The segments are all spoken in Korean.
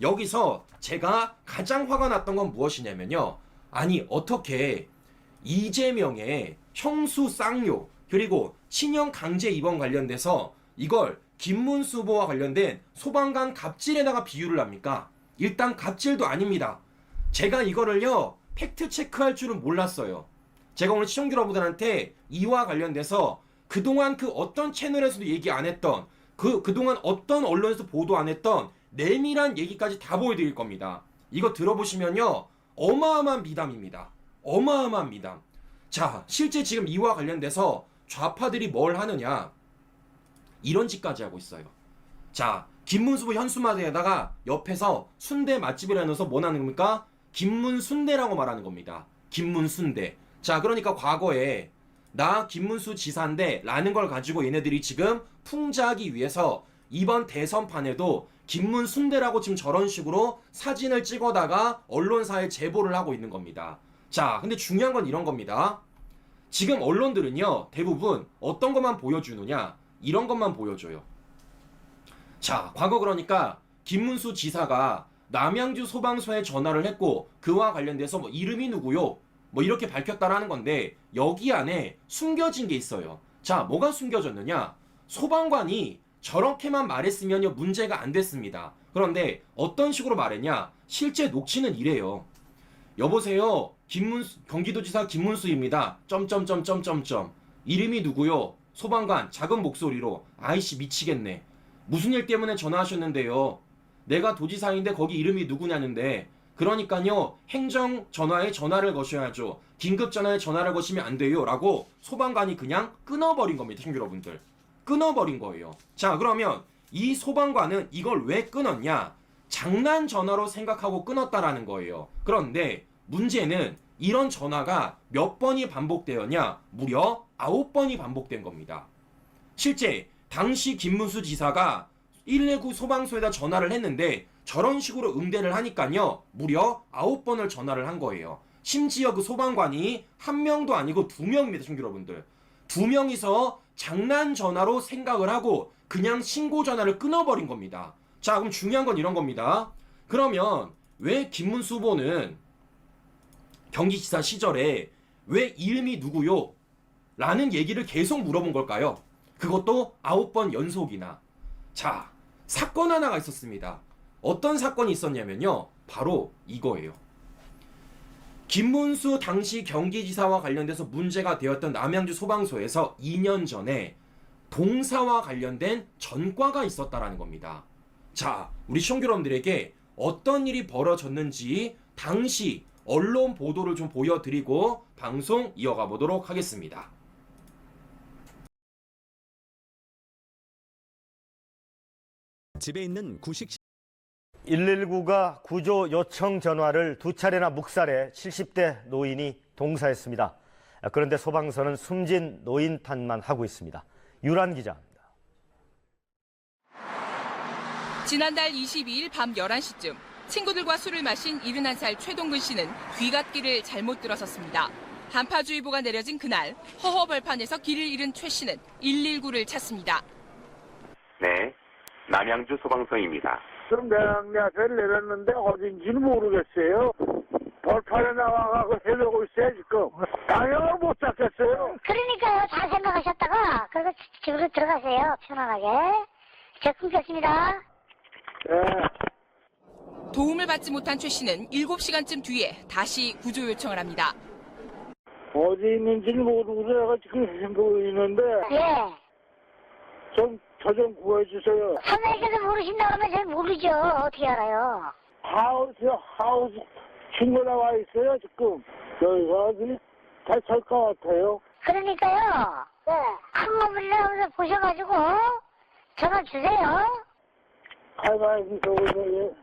여기서 제가 가장 화가 났던 건 무엇이냐면요. 아니 어떻게 이재명의 형수 쌍욕 그리고 친형 강제 입원 관련돼서 이걸 김문수 후보와 관련된 소방관 갑질에다가 비유를 합니까? 일단 갑질도 아닙니다. 제가 이거를요 팩트 체크할 줄은 몰랐어요. 제가 오늘 시청자 여러분들한테 이와 관련돼서 그동안 그 어떤 채널에서도 얘기 안 했던 그 그동안 어떤 언론에서 보도 안 했던 내밀한 얘기까지 다 보여드릴 겁니다. 이거 들어보시면요 어마어마한 미담입니다. 어마어마한 미담. 자 실제 지금 이와 관련돼서 좌파들이 뭘 하느냐 이런 짓까지 하고 있어요. 자, 김문수 현수마대에다가 옆에서 순대 맛집이라 해서 뭐 하는 겁니까? 김문순대라고 말하는 겁니다. 김문순대. 자, 그러니까 과거에 나 김문수 지사인데 라는 걸 가지고 얘네들이 지금 풍자하기 위해서 이번 대선판에도 김문 순대라고 지금 저런 식으로 사진을 찍어다가 언론사에 제보를 하고 있는 겁니다. 자, 근데 중요한 건 이런 겁니다. 지금 언론들은요, 대부분 어떤 것만 보여주느냐? 이런 것만 보여줘요. 자, 과거 그러니까 김문수 지사가 남양주 소방서에 전화를 했고 그와 관련돼서 뭐 이름이 누구요? 뭐 이렇게 밝혔다라는 건데 여기 안에 숨겨진 게 있어요. 자, 뭐가 숨겨졌느냐? 소방관이 저렇게만 말했으면요 문제가 안 됐습니다. 그런데 어떤 식으로 말했냐? 실제 녹취는 이래요. 여보세요. 김문수 경기도지사 김문수입니다. 점점점점점점 이름이 누구요? 소방관 작은 목소리로 아이씨 미치겠네. 무슨 일 때문에 전화하셨는데요? 내가 도지사인데 거기 이름이 누구냐는데 그러니까요 행정 전화에 전화를 거셔야죠. 긴급 전화에 전화를 거시면 안 돼요라고 소방관이 그냥 끊어버린 겁니다, 여러분들. 끊어버린 거예요. 자 그러면 이 소방관은 이걸 왜 끊었냐? 장난 전화로 생각하고 끊었다라는 거예요. 그런데 문제는 이런 전화가 몇 번이 반복되었냐? 무려 아홉 번이 반복된 겁니다. 실제 당시 김문수 지사가 119 소방서에다 전화를 했는데 저런 식으로 응대를 하니까요. 무려 9번을 전화를 한 거예요. 심지어 그 소방관이 한 명도 아니고 두 명입니다, 친구 여러분들. 두 명이서 장난 전화로 생각을 하고 그냥 신고 전화를 끊어버린 겁니다. 자, 그럼 중요한 건 이런 겁니다. 그러면 왜 김문수 후보는 경기지사 시절에 왜 이름이 누구요? 라는 얘기를 계속 물어본 걸까요? 그것도 아홉 번 연속이나. 자, 사건 하나가 있었습니다. 어떤 사건이 있었냐면요. 바로 이거예요. 김문수 당시 경기지사와 관련돼서 문제가 되었던 남양주 소방서에서 2년 전에 동사와 관련된 전과가 있었다라는 겁니다. 자, 우리 시청자 여러분들에게 어떤 일이 벌어졌는지 당시 언론 보도를 좀 보여드리고 방송 이어가 보도록 하겠습니다. 집에 있는 구식 119가 구조 요청 전화를 두 차례나 묵살해 70대 노인이 동사했습니다. 그런데 소방서는 숨진 노인 탓만 하고 있습니다. 유란 기자입니다. 지난달 22일 밤 11시쯤 친구들과 술을 마신 71살 최동근 씨는 귀갓길을 잘못 들어섰습니다. 한파주의보가 내려진 그날 허허벌판에서 길을 잃은 최 씨는 119를 찾습니다. 네, 남양주 소방서입니다. 지금 내양리앞에 내렸는데 어딘지는 모르겠어요. 벌판에 나와가고 헤매고 있어요, 지금. 방향을 못 잡겠어요. 그러니까요. 잘 생각하셨다가 그리고 지- 집으로 들어가세요. 편안하게. 저 끊겠습니다. 예. 도움을 받지 못한 최 씨는 7시간쯤 뒤에 다시 구조 요청을 합니다. 어디 있는지는 모르고 내가 지금 헤매고 있는데, 예. 좀, 저 좀 구해주세요. 선생님께서 모르신다 그러면 잘 모르죠. 어떻게 알아요? 하우스, 하우스 친구 나와 있어요, 지금. 여기가 어디 대찰 것 같아요. 그러니까요. 네. 나오서 보셔가지고 전화 주세요. 가만히 있어보세요.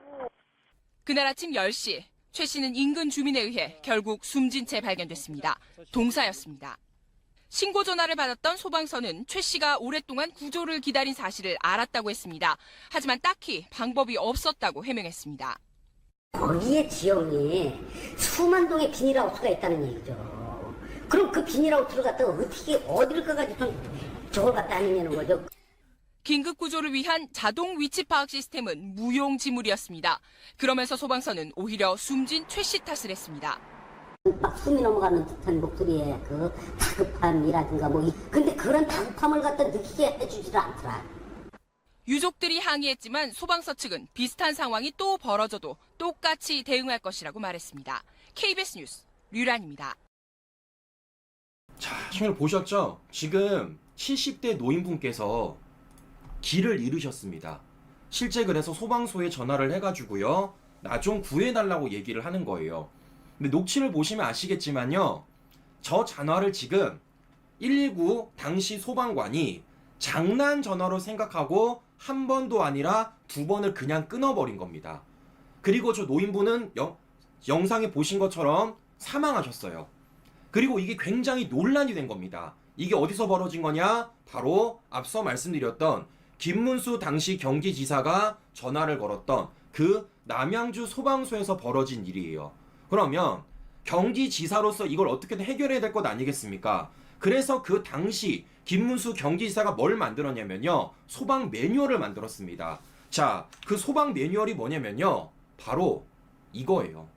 그날 아침 10시 최 씨는 인근 주민에 의해 결국 숨진 채 발견됐습니다. 동사였습니다. 신고 전화를 받았던 소방서는 최 씨가 오랫동안 구조를 기다린 사실을 알았다고 했습니다. 하지만 딱히 방법이 없었다고 해명했습니다. 거기에 지형이 수만 동의 비닐하우스가 있다는 얘기죠. 그럼 그 비닐하우스를 갖다가 어떻게 어디를 가가지고 좀 저걸 갖다 아니냐는 거죠. 긴급 구조를 위한 자동 위치 파악 시스템은 무용지물이었습니다. 그러면서 소방서는 오히려 숨진 최 씨 탓을 했습니다. 막 숨이 넘어가는 듯한 목소리에 그 다급함이라든가 뭐 이- 근데 그런 다급함을 갖다 느끼게 해주지를 않더라. 유족들이 항의했지만 소방서 측은 비슷한 상황이 또 벌어져도 똑같이 대응할 것이라고 말했습니다. KBS 뉴스 류란입니다. 자, 시청자 보셨죠? 지금 70대 노인분께서 길을 잃으셨습니다. 실제 그래서 소방서에 전화를 해가지고요. 나 좀 구해달라고 얘기를 하는 거예요. 근데 녹취를 보시면 아시겠지만요. 저 전화를 지금 119 당시 소방관이 장난 전화로 생각하고 한 번도 아니라 두 번을 그냥 끊어버린 겁니다. 그리고 저 노인분은 영, 영상에 보신 것처럼 사망하셨어요. 그리고 이게 굉장히 논란이 된 겁니다. 이게 어디서 벌어진 거냐? 바로 앞서 말씀드렸던 김문수 당시 경기지사가 전화를 걸었던 그 남양주 소방서에서 벌어진 일이에요. 그러면 경기지사로서 이걸 어떻게든 해결해야 될 것 아니겠습니까? 그래서 그 당시 김문수 경기지사가 뭘 만들었냐면요. 소방 매뉴얼을 만들었습니다. 자, 그 소방 매뉴얼이 뭐냐면요. 바로 이거예요.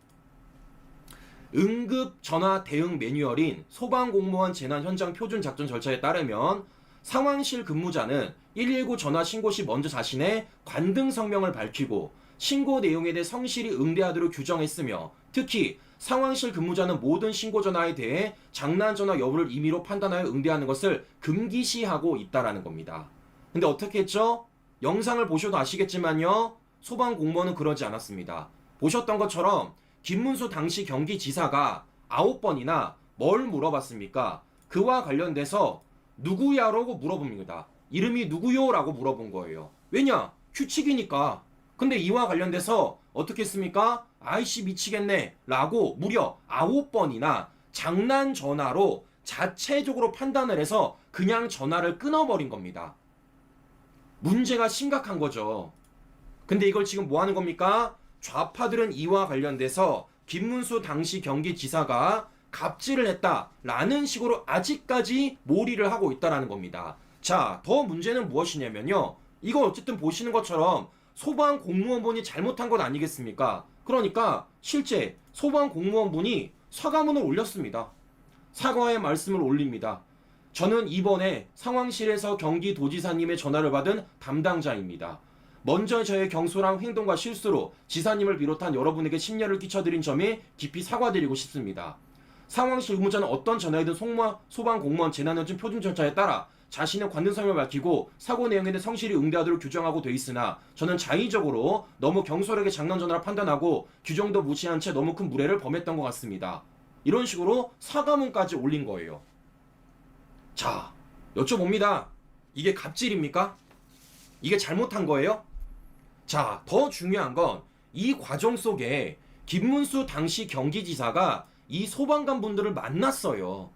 응급 전화 대응 매뉴얼인 소방공무원 재난 현장 표준 작전 절차에 따르면 상황실 근무자는 119 전화 신고 시 먼저 자신의 관등 성명을 밝히고 신고 내용에 대해 성실히 응대하도록 규정했으며 특히 상황실 근무자는 모든 신고 전화에 대해 장난 전화 여부를 임의로 판단하여 응대하는 것을 금기시하고 있다라는 겁니다. 근데 어떻게 했죠? 영상을 보셔도 아시겠지만요. 소방 공무원은 그러지 않았습니다. 보셨던 것처럼 김문수 당시 경기지사가 아홉 번이나 뭘 물어봤습니까? 그와 관련돼서 누구야라고 물어봅니다. 이름이 누구요라고 물어본 거예요. 왜냐? 규칙이니까. 근데 이와 관련돼서 어떻게 했습니까? 아이씨 미치겠네 라고 무려 아홉 번이나 장난 전화로 자체적으로 판단을 해서 그냥 전화를 끊어버린 겁니다. 문제가 심각한 거죠. 근데 이걸 지금 뭐 하는 겁니까? 좌파들은 이와 관련돼서 김문수 당시 경기지사가 갑질을 했다라는 식으로 아직까지 몰이를 하고 있다라는 겁니다. 자, 더 문제는 무엇이냐면요. 이거 어쨌든 보시는 것처럼 소방 공무원분이 잘못한 것 아니겠습니까? 그러니까 실제 소방 공무원분이 사과문을 올렸습니다. 사과의 말씀을 올립니다. 저는 이번에 상황실에서 경기도지사님의 전화를 받은 담당자입니다. 먼저 저의 경솔한 행동과 실수로 지사님을 비롯한 여러분에게 심려를 끼쳐드린 점에 깊이 사과드리고 싶습니다. 상황실 의무자는 어떤 전화이든 소방 공무원 재난현진 표준 절차에 따라 자신의 관등성을 밝히고 사고 내용에 대해 성실히 응대하도록 규정하고 돼 있으나 저는 자의적으로 너무 경솔하게 장난 전화를 판단하고 규정도 무시한 채 너무 큰 무례를 범했던 것 같습니다. 이런 식으로 사과문까지 올린 거예요. 자, 여쭤봅니다. 이게 갑질입니까? 이게 잘못한 거예요? 자, 더 중요한 건 이 과정 속에 김문수 당시 경기지사가 이 소방관 분들을 만났어요.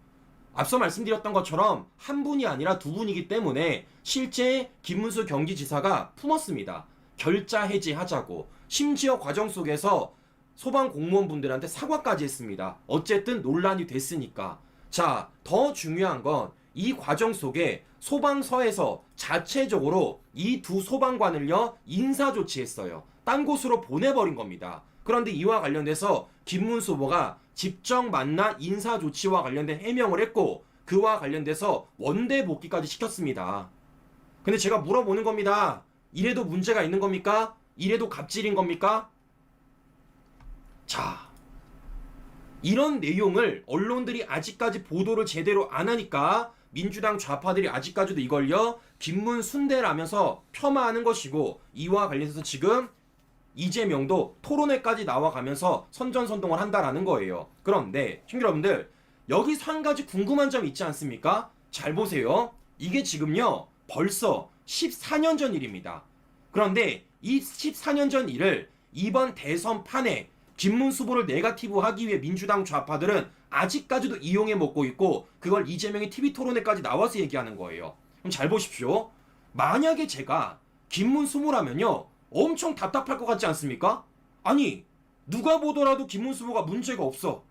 앞서 말씀드렸던 것처럼 한 분이 아니라 두 분이기 때문에 실제 김문수 경기지사가 품었습니다. 결자 해지하자고. 심지어 과정 속에서 소방 공무원분들한테 사과까지 했습니다. 어쨌든 논란이 됐으니까. 자, 더 중요한 건 이 과정 속에 소방서에서 자체적으로 이 두 소방관을요, 인사 조치했어요. 딴 곳으로 보내버린 겁니다. 그런데 이와 관련돼서 김문수 후보가 직접 만나 인사 조치와 관련된 해명을 했고, 그와 관련돼서 원대 복귀까지 시켰습니다. 근데 제가 물어보는 겁니다. 이래도 문제가 있는 겁니까? 이래도 갑질인 겁니까? 자, 이런 내용을 언론들이 아직까지 보도를 제대로 안 하니까 민주당 좌파들이 아직까지도 이걸요 김문 순대라면서 폄하하는 것이고 이와 관련해서 지금 이재명도 토론회까지 나와가면서 선전선동을 한다라는 거예요. 그런데 시청자 여러분들 여기서 한 가지 궁금한 점 있지 않습니까? 잘 보세요. 이게 지금요 벌써 14년 전 일입니다. 그런데 이 14년 전 일을 이번 대선 판에 김문수 후보를 네가티브 하기 위해 민주당 좌파들은 아직까지도 이용해 먹고 있고 그걸 이재명이 TV 토론회까지 나와서 얘기하는 거예요. 그럼 잘 보십시오. 만약에 제가 김문수 후보라면요 엄청 답답할 것 같지 않습니까? 아니 누가 보더라도 김문수 후보가 문제가 없어.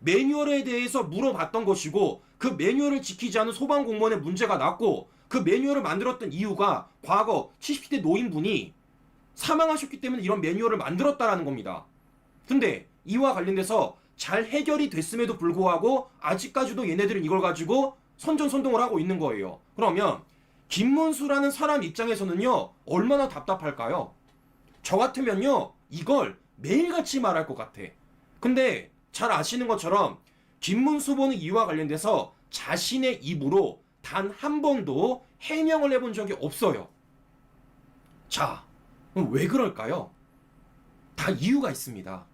매뉴얼에 대해서 물어봤던 것이고 그 매뉴얼을 지키지 않은 소방 공무원의 문제가 났고 그 매뉴얼을 만들었던 이유가 과거 70대 노인분이 사망하셨기 때문에 이런 매뉴얼을 만들었다라는 겁니다. 근데 이와 관련돼서 잘 해결이 됐음에도 불구하고 아직까지도 얘네들은 이걸 가지고 선전선동을 하고 있는 거예요. 그러면 김문수라는 사람 입장에서는요 얼마나 답답할까요? 저 같으면요 이걸 매일같이 말할 것 같아. 근데 잘 아시는 것처럼 김문수 보는 이와 관련돼서 자신의 입으로 단 한 번도 해명을 해본 적이 없어요. 자, 왜 그럴까요? 다 이유가 있습니다.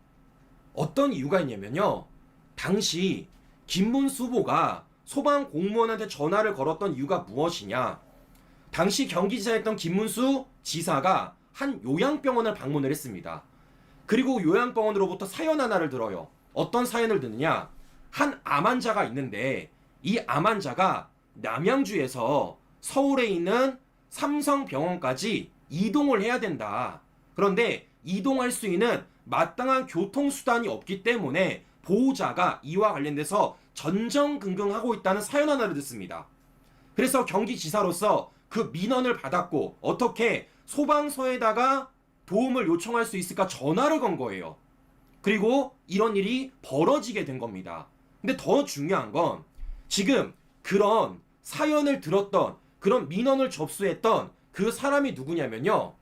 어떤 이유가 있냐면요. 당시 김문수 후보가 소방 공무원한테 전화를 걸었던 이유가 무엇이냐? 당시 경기지사였던 김문수 지사가 한 요양병원을 방문을 했습니다. 그리고 요양병원으로부터 사연 하나를 들어요. 어떤 사연을 듣느냐? 한 암 환자가 있는데 이 암 환자가 남양주에서 서울에 있는 삼성병원까지 이동을 해야 된다. 그런데 이동할 수 있는 마땅한 교통수단이 없기 때문에 보호자가 이와 관련돼서 전전긍긍하고 있다는 사연 하나를 듣습니다. 그래서 경기지사로서 그 민원을 받았고 어떻게 소방서에다가 도움을 요청할 수 있을까 전화를 건 거예요. 그리고 이런 일이 벌어지게 된 겁니다. 근데 더 중요한 건 지금 그런 사연을 들었던 그런 민원을 접수했던 그 사람이 누구냐면요.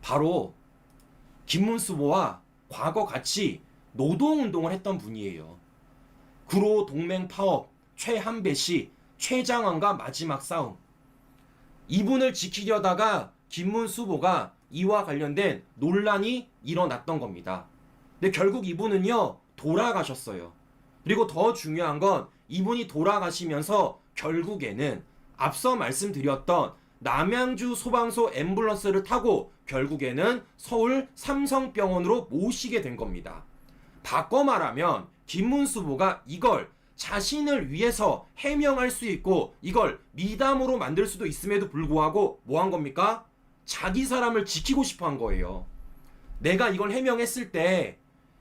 바로 김문수보와 과거 같이 노동운동을 했던 분이에요. 구로 동맹 파업 최한배 씨, 최장원과 마지막 싸움. 이분을 지키려다가 김문수 후보가 이와 관련된 논란이 일어났던 겁니다. 근데 결국 이분은요, 돌아가셨어요. 그리고 더 중요한 건 이분이 돌아가시면서 결국에는 앞서 말씀드렸던 남양주 소방서 앰뷸런스를 타고 결국에는 서울 삼성병원으로 모시게 된 겁니다. 바꿔 말하면 김문수 후보가 이걸 자신을 위해서 해명할 수 있고 이걸 미담으로 만들 수도 있음에도 불구하고 뭐 한 겁니까? 자기 사람을 지키고 싶어 한 거예요. 내가 이걸 해명했을 때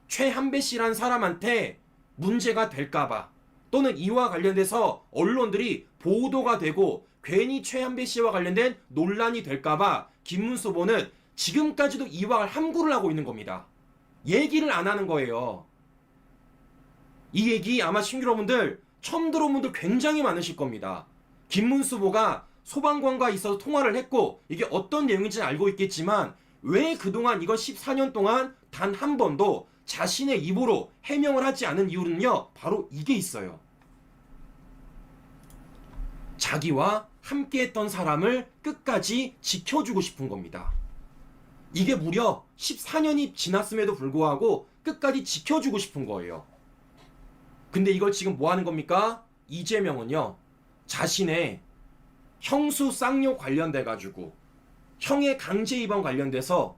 최한배 씨란 사람한테 문제가 될까봐 또는 이와 관련돼서 언론들이 보도가 되고 괜히 최한배 씨와 관련된 논란이 될까봐 김문수 후보는 지금까지도 이와 함구를 하고 있는 겁니다. 얘기를 안 하는 거예요. 이 얘기 아마 신규러분들 처음 들어온 분들 굉장히 많으실 겁니다. 김문수 후보가 소방관과 있어서 통화를 했고 이게 어떤 내용인지는 알고 있겠지만 왜 그동안 이거 14년 동안 단 한 번도 자신의 입으로 해명을 하지 않은 이유는요. 바로 이게 있어요. 자기와 함께 했던 사람을 끝까지 지켜주고 싶은 겁니다. 이게 무려 14년이 지났음에도 불구하고 끝까지 지켜주고 싶은 거예요. 근데 이걸 지금 뭐 하는 겁니까? 이재명은요, 자신의 형수 쌍욕 관련돼 가지고 형의 강제 입원 관련돼서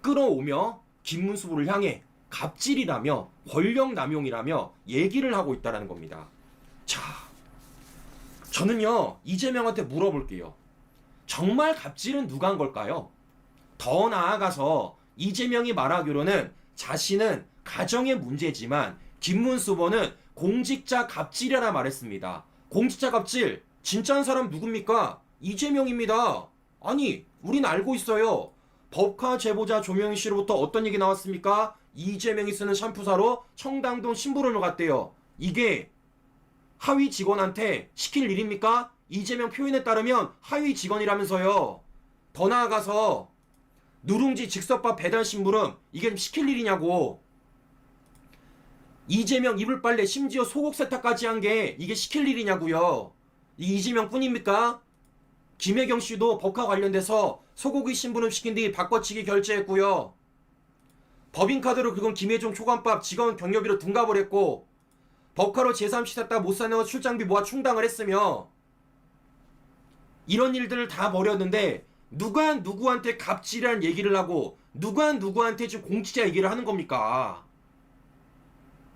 끌어오며 김문수 부를 향해 갑질이라며 권력 남용이라며 얘기를 하고 있다라는 겁니다. 자, 저는요 이재명한테 물어볼게요. 정말 갑질은 누가 한 걸까요? 더 나아가서 이재명이 말하기로는 자신은 가정의 문제지만 김문수 후보는 공직자 갑질이라 말했습니다. 공직자 갑질 진짜한 사람 누굽니까? 이재명입니다. 아니 우린 알고 있어요. 법카 제보자 조명희 씨로부터 어떤 얘기 나왔습니까? 이재명이 쓰는 샴푸사로 청담동 심부름을 갔대요. 이게 하위 직원한테 시킬 일입니까? 이재명 표현에 따르면 하위 직원이라면서요. 더 나아가서 누룽지 즉석밥 배달 심부름 이게 좀 시킬 일이냐고. 이재명 이불 빨래 심지어 속옷 세탁까지 한 게 이게 시킬 일이냐고요. 이 이재명 뿐입니까? 김혜경 씨도 법과 관련돼서 소고기 심부름 시킨 뒤 바꿔치기 결제했고요. 법인카드로 긁은 김혜종 초간밥 직원 경력비로 둔갑을 했고 법카로 제3시 샀다 못 사는 출장비 모아 충당을 했으며 이런 일들을 다 벌였는데 누가 누구한테 갑질이라는 얘기를 하고 누가 누구한테 지금 공직자 얘기를 하는 겁니까?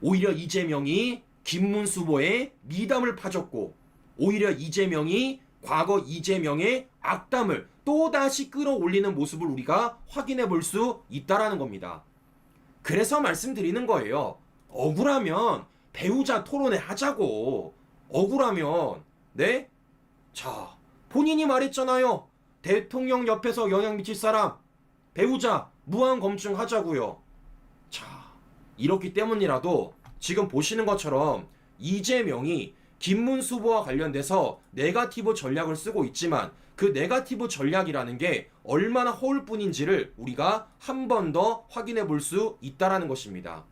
오히려 이재명이 김문수 후보의 미담을 파줬고 오히려 이재명이 과거 이재명의 악담을 또다시 끌어올리는 모습을 우리가 확인해 볼 수 있다라는 겁니다. 그래서 말씀드리는 거예요. 억울하면 배우자 토론회 하자고. 억울하면 네? 자, 본인이 말했잖아요. 대통령 옆에서 영향 미칠 사람, 배우자, 무한 검증 하자고요. 자, 이렇기 때문이라도 지금 보시는 것처럼 이재명이 김문수 후보와 관련돼서 네가티브 전략을 쓰고 있지만 그 네가티브 전략이라는 게 얼마나 허울 뿐인지를 우리가 한 번 더 확인해 볼 수 있다라는 것입니다.